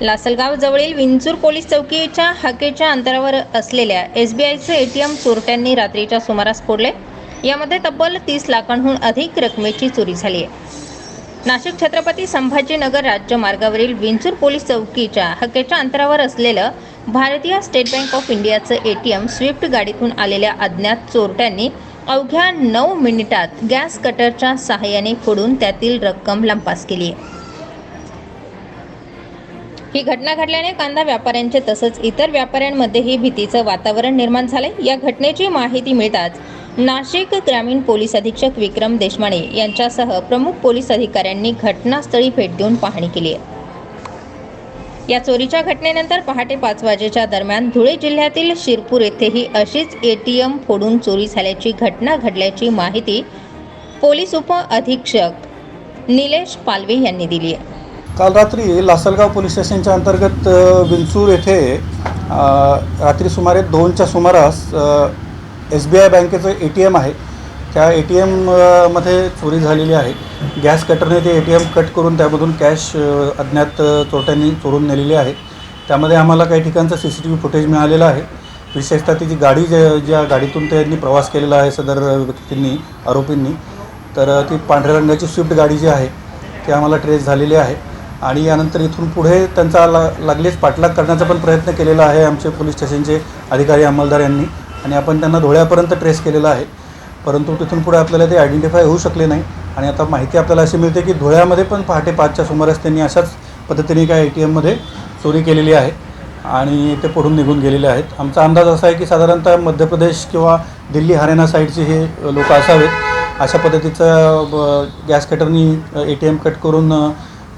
लासलगाव जवळील विंचूर पोलीस चौकीच्या हकेच्या अंतरावर असलेल्या एस बी आयचे ए टी एम चोरट्यांनी रात्रीच्या सुमारास फोडले. यामध्ये तब्बल तीस लाखांहून अधिक रकमेची चोरी झाली आहे. नाशिक छत्रपती संभाजीनगर राज्य मार्गावरील विंचूर पोलीस चौकीच्या हकेच्या अंतरावर असलेलं भारतीय स्टेट बँक ऑफ इंडियाचं ए टी एम स्विफ्ट गाडीतून आलेल्या अज्ञात चोरट्यांनी अवघ्या नऊ मिनिटात गॅस कटरच्या सहाय्याने फोडून त्यातील रक्कम लंपास केली आहे. ही घटना घडल्याने कांदा व्यापाऱ्यांचे तसंच इतर व्यापाऱ्यांमध्येही भीतीचं वातावरण निर्माण झाले या घटनेची माहिती मिळताच नाशिक ग्रामीण पोलीस अधीक्षक विक्रम देशमाने यांच्यासह प्रमुख पोलीस अधिकाऱ्यांनी घटनास्थळी भेट देऊन पाहणी केली आहे. या चोरीच्या घटनेनंतर पहाटे पाच वाजेच्या दरम्यान धुळे जिल्ह्यातील शिरपूर येथेही अशीच ए टी एम फोडून चोरी झाल्याची घटना घडल्याची माहिती पोलीस उप अधीक्षक निलेश पालवे यांनी दिली आहे. काल रात्री लासलगाव पोलीस स्टेशनच्या अंतर्गत विंचूर येथे रात्री सुमारे दोनच्या सुमारास एस बी आय बँकेचं ए टी एम आहे. त्या ए टी एममध्ये चोरी झालेली आहे. गॅस कटरने ते ए टी एम कट करून त्यामधून कॅश अज्ञात चोरट्यांनी चोरून नेलेली आहे. त्यामध्ये आम्हाला काही ठिकाणचं C C T V footage मिळालेलं आहे. विशेषतः ती जी गाडी ज्या ज्या गाडीतून त्यांनी प्रवास केलेला आहे सदर व्यक्तींनी आरोपींनी तर ती पांढऱ्या रंगाची स्विफ्ट गाडी जी आहे ती आम्हाला ट्रेस झालेली आहे. आणि यानंतर इथून पुढे त्यांचा ला लागलीच पाठलाग करण्याचा पण प्रयत्न केलेला आहे आमचे पोलीस स्टेशनचे अधिकारी अंमलदार यांनी. आणि आपण त्यांना धुळ्यापर्यंत ट्रेस केलेला आहे. परंतु तिथून पुढे आपल्याला ते आयडेंटिफाय होऊ शकले नाही. आणि आता माहिती आपल्याला अशी मिळते की धुळ्यामध्ये पण पहाटे पाचच्या सुमारास त्यांनी अशाच पद्धतीने काय ए टी एममध्ये चोरी केलेली आहे. आणि ते पडून निघून गेलेले आहेत. आमचा अंदाज असा आहे की साधारणतः मध्य प्रदेश किंवा दिल्ली हरियाणा साईडचे हे लोक असावेत. अशा पद्धतीचं गॅस कटरनी ए टी एम कट करून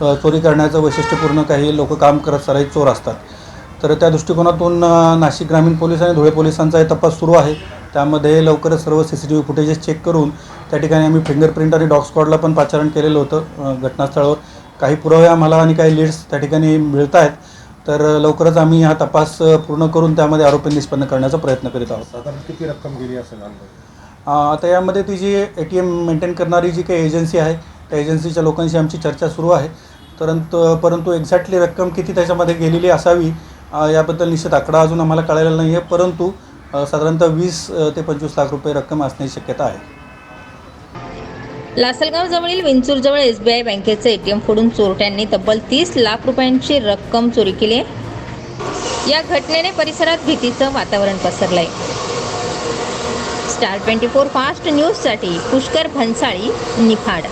चोरी करण्याचं वैशिष्ट्यपूर्ण काही लोक काम करत सराई चोर असतात. तर त्या दृष्टिकोनातून नाशिक ग्रामीण पोलीस आणि धुळे पोलिसांचा तपास सुरू आहे. त्यामध्ये लवकरच सर्व C C T V footages check करून त्या ठिकाणी आम्ही फिंगरप्रिंट आणि डॉग स्क्वॉडला पण पाचारण केलेलं होतं घटनास्थळावर. काही पुरावे आम्हाला आणि काही लीड्स त्या ठिकाणी मिळत आहेत तर लवकरच आम्ही हा तपास पूर्ण करून त्यामध्ये आरोपी निष्पन्न करण्याचा प्रयत्न करीत आहोत. साधारण किती रक्कम गेली असेल आता यामध्ये ती जी ए टी एम मेंटेन करणारी जी काही एजन्सी आहे त्या एजन्सीच्या लोकांशी आमची चर्चा सुरू आहे. परंतु परंतु एक्झॅक्टली रक्कम किती त्याच्यामध्ये गेलेली असावी याबद्दल निश्चित आकडा अजून आम्हाला कळलेला नाही आहे परंतु साधारणतः वीस ते पंचवीस लाख रुपये रक्कम असण्याची शक्यता आहे. लासलगाव जवळील विंचूरजवळ एस बी आय बँकेचं ए टी एम फोडून चोरट्यांनी तब्बल तीस लाख रुपयांची रक्कम चोरी केली आहे. या घटनेने परिसरात भीतीचं वातावरण पसरलंय. स्टार ट्वेंटी फोर फास्ट न्यूजसाठी पुष्कर भन्साळी निफाड.